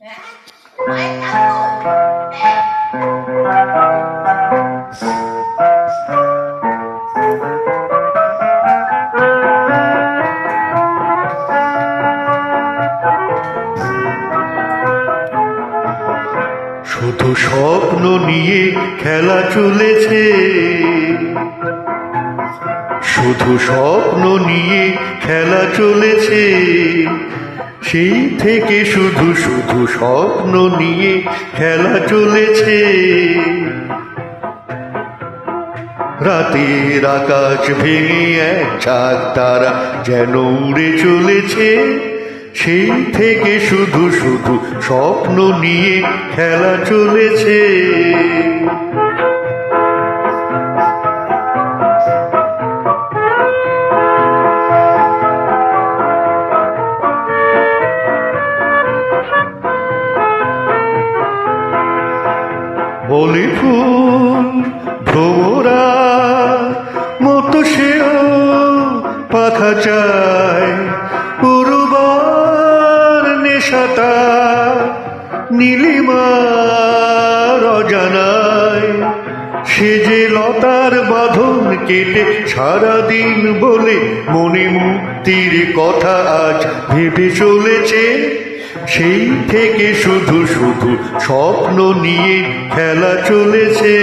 শুধু স্বপ্ন নিয়ে খেলা চলেছে। শুধু স্বপ্ন নিয়ে খেলা চলেছে। সেই থেকে শুধু শুধু স্বপ্ন নিয়ে খেলা চলেছে। রাতের আকাশ ভেঙে এক চাক তারা যেন উড়ে চলেছে। সেই থেকে শুধু শুধু স্বপ্ন নিয়ে খেলা চলেছে। বলি ফুল ভ্রমরা মতো সেও পাখা চায়। উরুবার নেশাতা নীলিমার অজানায়। সে যে লতার বাঁধন কেটে সারাদিন বলে, মনে মুক্তির কথা আজ ভেবে চলেছে সেই থেকে শুধু শুধু স্বপ্ন নিয়ে খেলা চলেছে।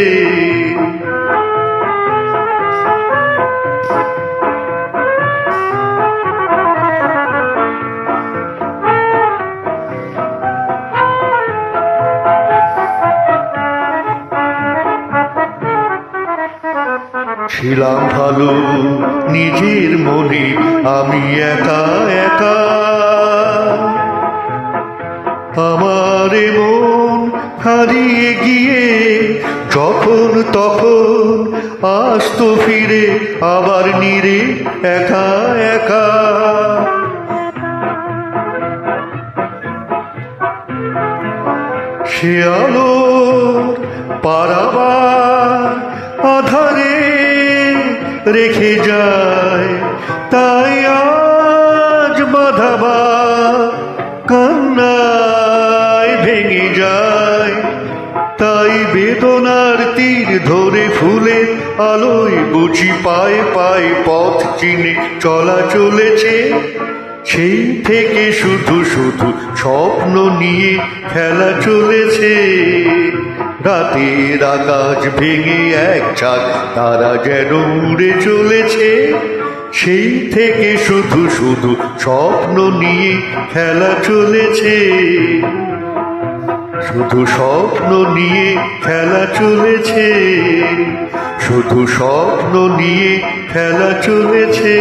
ছিলাম ভালো নিজের মনে, আমি একা একা। এ মন হারিয়ে গিয়ে যখন তখন আস্ত ফিরে আবার নিরে একা একা। সে আলো পারাবার আধারে রেখে যায়, তাই ধরে ফুলে আলোয় বুঝি পায়ে পায়ে পথ চিনে চলা চলেছে। সেই থেকে শুধু শুধু স্বপ্ন নিয়ে খেলা চলেছে। রাতের আকাশ ভেঙে এক চাক তারা যেন উড়ে চলেছে। সেই থেকে শুধু শুধু স্বপ্ন নিয়ে খেলা চলেছে। শুধু স্বপ্ন নিয়ে খেলা চলেছে। শুধু স্বপ্ন নিয়ে খেলা চলেছে।